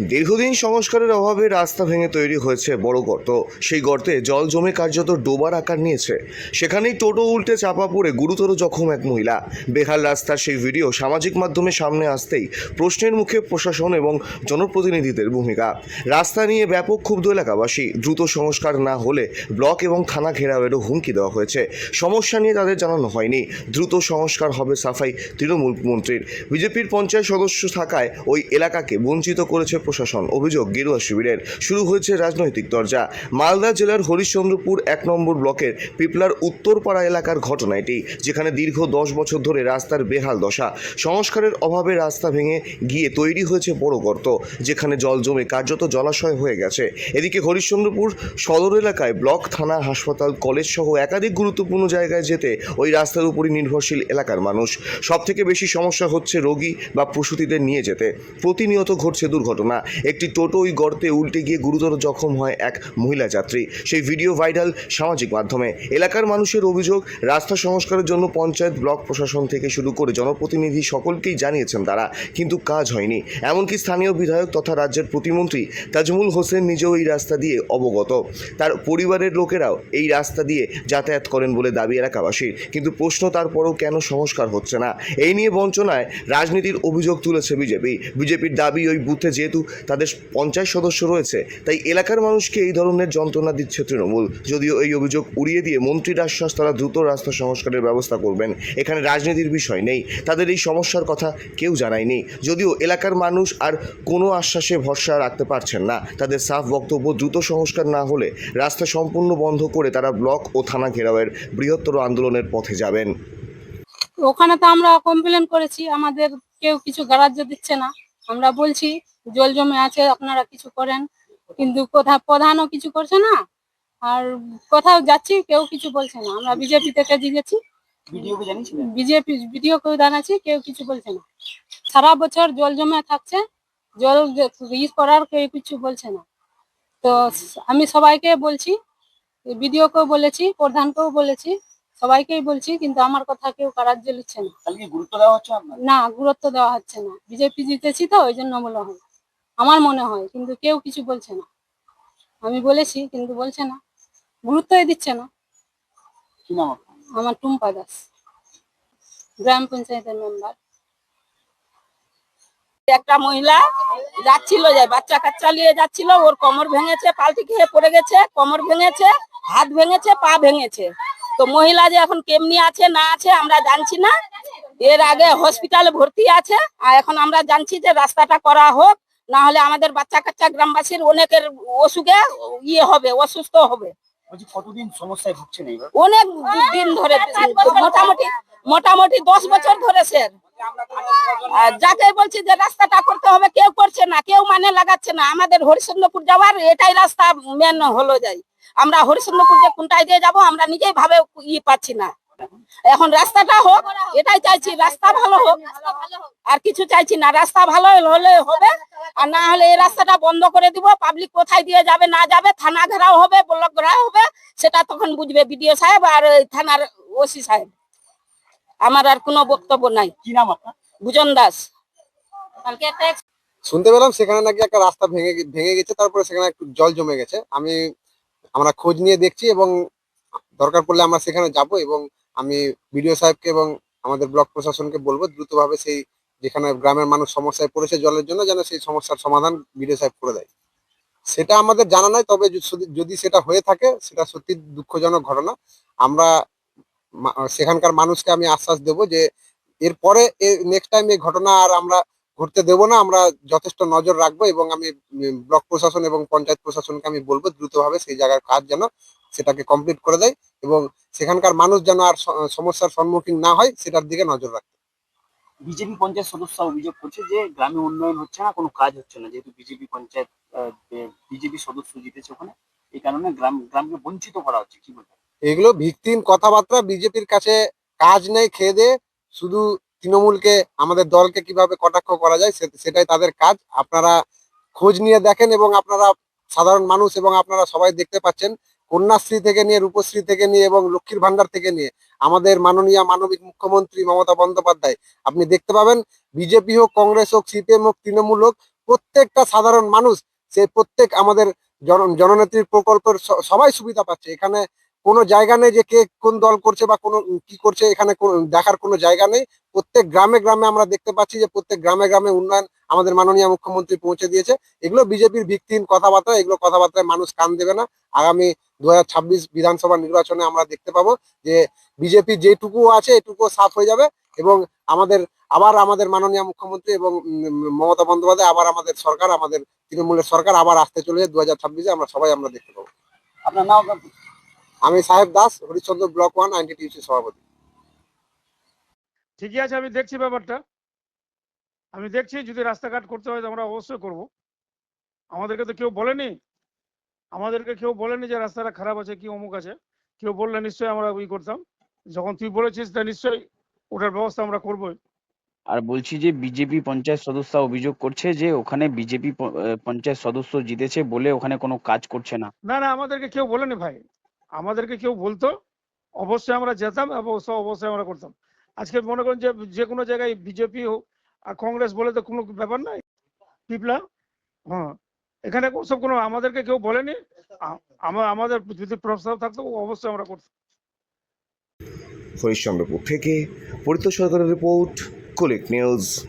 দীর্ঘদিন সংস্কারের অভাবে রাস্তা ভেঙে তৈরি হয়েছে বড় গর্ত। সেই গর্তে জল জমে কার্যত ডোবার আকার নিয়েছে। সেখানেই টোটো উল্টে চাপা পড়ে গুরুতর জখম এক মহিলা। বেহাল রাস্তার সেই ভিডিও সামাজিক মাধ্যমে সামনে আসতেই প্রশ্নের মুখে প্রশাসন এবং জনপ্রতিনিধিদের ভূমিকা। রাস্তা নিয়ে ব্যাপক ক্ষুব্ধ এলাকাবাসী। দ্রুত সংস্কার না হলে ব্লক এবং থানা ঘেরাওয়েরও হুমকি দেওয়া হয়েছে। সমস্যা নিয়ে তাদের জানানো হয়নি। দ্রুত সংস্কার হবে সাফাই তৃণমূল মন্ত্রীর। বিজেপির পঞ্চায়েত সদস্য থাকায় ওই এলাকাকে বঞ্চিত করেছে প্রশাসন। অভিযোগ, গেরুয়া শিবিরের। শুরু হয়েছে রাজনৈতিক দরজা। মালদা জেলার হরিশ্চন্দ্রপুর এক নম্বর ব্লকের পিপলার উত্তরপাড়া এলাকার ঘটনা এটি, যেখানে দীর্ঘ দশ বছর ধরে রাস্তার বেহাল দশা। সংস্কারের অভাবে রাস্তা ভেঙে গিয়ে তৈরি হয়েছে বড় গর্ত, যেখানে জল জমে কার্যত জলাশয় হয়ে গেছে। এদিকে হরিশ্চন্দ্রপুর সদর এলাকায় ব্লক, থানা, হাসপাতাল, কলেজ সহ একাধিক গুরুত্বপূর্ণ জায়গায় যেতে ওই রাস্তার উপরই নির্ভরশীল এলাকার মানুষ। সব থেকে বেশি সমস্যা হচ্ছে রোগী বা প্রসূতিদের নিয়ে যেতে। প্রতিনিয়ত ঘটছে দুর্ঘটনা। একটি টোটো ওই গর্তে উল্টে গিয়ে গুরুতর জখম হয় এক মহিলা যাত্রী। সেই ভিডিও ভাইরাল সামাজিক মাধ্যমে। এলাকার মানুষের অভিযোগ, রাস্তা সংস্কারের জন্য পঞ্চায়েত ব্লক প্রশাসন থেকে শুরু করে জনপ্রতিনিধি সকলকেই জানিয়েছেন তারা, কিন্তু কাজ হয়নি। এমনকি স্থানীয় বিধায়ক তথা রাজ্যের প্রতিমন্ত্রী তাজমুল হোসেন নিজেও এই রাস্তা দিয়ে অবগত। তার পরিবারের লোকেরাও এই রাস্তা দিয়ে যাতায়াত করেন বলে দাবি এলাকাবাসীর। কিন্তু প্রশ্ন তারপরও কেন সংস্কার হচ্ছে না? এই নিয়ে বঞ্চনায় রাজনীতির অভিযোগ তুলেছে বিজেপি। বিজেপির দাবি, ওই বুথে যেহেতু তাদের পঞ্চায়েত সদস্য রয়েছে। তাই এলাকার মানুষকে এই ধরনের যন্ত্রণা দিচ্ছে তৃণমূল। যদিও এই অভিযোগ উড়িয়ে দিয়ে মন্ত্রীর আশ্বাস তারা দ্রুত রাস্তা সংস্কারের ব্যবস্থা করবেন। এখানে রাজনীতির বিষয় নেই। তাদের এই সমস্যার কথা কেউ জানায়নি। যদিও এলাকার মানুষ আর কোনো আশ্বাসে ভরসা রাখতে পারছেন না। তাদের সাফ বক্তব্য দ্রুত সংস্কার না হলে রাস্তা সম্পূর্ণ বন্ধ করে তারা ব্লক ও থানা ঘেরাওয়ের বৃহত্তর আন্দোলনের পথে যাবেন। ওখানে তো আমরা কমপ্লেন করেছি। আমাদের কেউ কিছু গ্রাহ্য দিচ্ছে না। আমরা বলছি জল জমে আছে আপনারা কিছু করেন। কিন্তু কোথাও প্রধানও কিছু করছে না। আর কোথাও যাচ্ছি কেউ কিছু বলছে না। আমরা বিজেপি থেকে জিগেছি। বিজেপি ভিডিও কেউ জানাচ্ছি কেউ কিছু বলছে না। সারা বছর জল জমে থাকছে জল ইউজ করার কেউ কিছু বলছে না। তো আমি সবাইকে বলছি বিডিওকেও বলেছি প্রধানকেও বলেছি সবাইকেই বলছি কিন্তু আমার কথা কেউ কারাজ্য নিচ্ছে না। গুরুত্ব দেওয়া হচ্ছে না গুরুত্ব দেওয়া হচ্ছে না। বিজেপি জিতেছি তো ওই জন্য মনে হয়। আমার মনে হয় কিন্তু কেউ কিছু বলছে না। আমি বলেছি কিন্তু বলছে না। গুরুত্বই দিচ্ছে না? আমার টুম্পা দাস গ্রাম পঞ্চায়েতের মেম্বার একটা মহিলা যাচ্ছিল যে বাচ্চা কাচ্চা নিয়ে যাচ্ছিল ওর কোমর ভেঙেছে পাল্টি খেয়ে পড়ে গেছে কোমর ভেঙেছে হাত ভেঙেছে পা ভেঙেছে। তো মহিলা যে এখন কেমনি আছে না আছে আমরা জানছি না। এর আগে হসপিটালে ভর্তি আছে আর এখন আমরা জানছি যে রাস্তাটা করা হোক না হলে আমাদের বাচ্চা কাচ্চা গ্রামবাসীর অনেকের অসুখে ইয়ে হবে অসুস্থ হবে। কতদিন সমস্যায় ভুগছেন অনেক দিন ধরে মোটামুটি মোটামুটি দশ বছর ধরে স্যার। যাকে বলছি যে রাস্তাটা করতে হবে, কেউ করছে না, কেউ মানে লাগাচ্ছে না। আমাদের হরিশ্চন্দ্রপুর যাওয়ার এটাই রাস্তা মেন হলো যাই। আমরা হরিশ্চন্দ্রপুর যে কোনটায় দিয়ে যাব, আমরা নিজেই ভাবে ই পাচ্ছি না। এখন রাস্তাটা হোক, এটাই চাইছি, রাস্তা ভালো হোক, আর কিছু চাইছি না। রাস্তা ভালো হলে হবে, আর না হলে এই রাস্তাটা বন্ধ করে দিব। পাবলিক কোথায় দিয়ে যাবে, না যাবে, থানা ঘেরাও হবে, ব্লক ঘেরাও হবে, সেটা তখন বুঝবে বিডিও সাহেব আর থানার ওসি সাহেব। আমার আর কোনো বক্তব্য নাই। কি নাম আপনার? বুজন দাস। কালকে একটা শুনতে পেলাম সেখানে নাকি একটা রাস্তা ভেঙে ভেঙে গেছে তারপরে সেখানে একটু জল জমে গেছে। আমি আমরা খোঁজ নিয়ে দেখছি এবং দরকার পড়লে আমরা সেখানে যাব এবং আমি বিডিও সাহেবকে এবং আমাদের ব্লক প্রশাসনকে বলব দ্রুতভাবে সেই যেখানে গ্রামের মানুষ সমস্যায় পড়েছে জলের জন্য যেন সেই সমস্যার সমাধান বিডিও সাহেব করে দেয়। সেটা আমাদের জানা নাই তবে যদি- সেটা হয়ে থাকে সেটা সত্যি দুঃখজনক ঘটনা। আমরা সেখানকার মানুষকে আমি আশ্বাস দেব যে এরপরে নেক্সট টাইম এই ঘটনা আর আমরা ঘুরতে দেব না, আমরা যথেষ্ট নজর রাখব এবং আমি ব্লক প্রশাসন এবং পঞ্চায়েত প্রশাসনকে আমি বলব দ্রুতভাবে সেই জায়গার কাজ যেন সেটাকে কমপ্লিট করে দেয় এবং সেখানকার মানুষ যেন আর সমস্যার সম্মুখীন না হয়, সেটার দিকে নজর রাখে বিজেপি পঞ্চায়েত সদস্য অভিযোগ করছে যে গ্রামে উন্নয়ন হচ্ছে না, কোনো কাজ হচ্ছে না। যেহেতু বিজেপি পঞ্চায়েত বিজেপি সদস্য জিতেছে ওখানে, এই কারণে গ্রাম, গ্রামকে বঞ্চিত করা হচ্ছে, কি বলবেন? এগুলো ভিত্তিহীন কথাবার্তা, বিজেপির কাছে কাজ নেই খেয়ে শুধু তৃণমূলকে, আমাদের দলকে কীভাবে কটাক্ষ করা যায় সেটাই তাদের কাজ। আপনারা খোঁজ নিয়ে দেখেন এবং আপনারা সাধারণ মানুষ এবং আপনারা সবাই দেখতে পাচ্ছেন, কন্যাশ্রী থেকে নিয়ে, রূপশ্রী থেকে নিয়ে এবং লক্ষ্মীর ভান্ডার থেকে নিয়ে, আমাদের মাননীয় মানবিক মুখ্যমন্ত্রী মমতা বন্দ্যোপাধ্যায়। আপনি দেখতে পাবেন, বিজেপি হোক, কংগ্রেস হোক, সিপিএম হোক, তৃণমূল হোক, প্রত্যেকটা সাধারণ মানুষ, সে প্রত্যেক আমাদের জন- জননেত্রীর প্রকল্পের সবাই সুবিধা পাচ্ছে। এখানে কোনো জায়গা নেই যে কে কোন দল করছে বা কোনো কি করছে, এখানে দেখার কোনো জায়গা নেই। প্রত্যেক গ্রামে গ্রামে আমরা দেখতে পাচ্ছি যে প্রত্যেক গ্রামে গ্রামে উন্নয়ন আমাদের মাননীয় মুখ্যমন্ত্রী পৌঁছে দিয়েছে। এগুলো বিজেপির ভিত্তিহীন কথাবার্তা, এগুলো কথাবার্তায় মানুষ কান দেবে না। আগামী দুহাজার ছাব্বিশ বিধানসভা নির্বাচনে আমরা দেখতে পাবো যে বিজেপি যেটুকু আছে এটুকু সাফ হয়ে যাবে এবং আমাদের, আবার আমাদের মাননীয় মুখ্যমন্ত্রী এবং মমতা বন্দ্যোপাধ্যায়, আবার আমাদের সরকার, আমাদের তৃণমূলের সরকার আবার আসতে চলেছে। দু হাজার আমরা সবাই আমরা দেখতে পাবো। আপনার নাম? আমি Saheb Das Harishchandra block one INTTUC সভাপতি। ঠিকই আছে আমি দেখছি ব্যাপারটা। আমি দেখছি যদি রাস্তাঘাট করতে হয় তো আমরা অবশ্যই করব। আমাদেরকে তো কেউ বলেনি। আমাদেরকে কেউ বলেনি যে রাস্তাটা খারাপ আছে কি অমুক আছে। কেউ বললে নিশ্চয়ই আমরা ওই করতাম। যখন তুই বলেছিস তা নিশ্চয়ই ওটার ব্যবস্থা আমরা করবোই। আর বলছি যে বিজেপি পঞ্চায়েত সদস্য অভিযোগ করছে যে ওখানে বিজেপি পঞ্চায়েত সদস্য জিতেছে বলে ওখানে কোনো কাজ করছে না। না না আমাদেরকে কেউ বলেনি ভাই। আমাদেরকে কেউ বলতো, অবশ্যই আমরা যেতাম এবং সব অবশ্যই আমরা করতাম। আজকে মনে করেন যে যে কোনো জায়গায় বিজেপি হোক আর কংগ্রেস বলে তো কোনো ব্যাপার নাই। পিপলা হ্যাঁ। এখানে সব কোনো আমাদেরকে কেউ বলেনি। আ- আমা- আমাদের যদি প্রস্তাব থাকতো, অবশ্যই আমরা করতাম। হরিশ্চন্দ্রপুর থেকে পরিত সরকারের রিপোর্ট কুলিক নিউজ।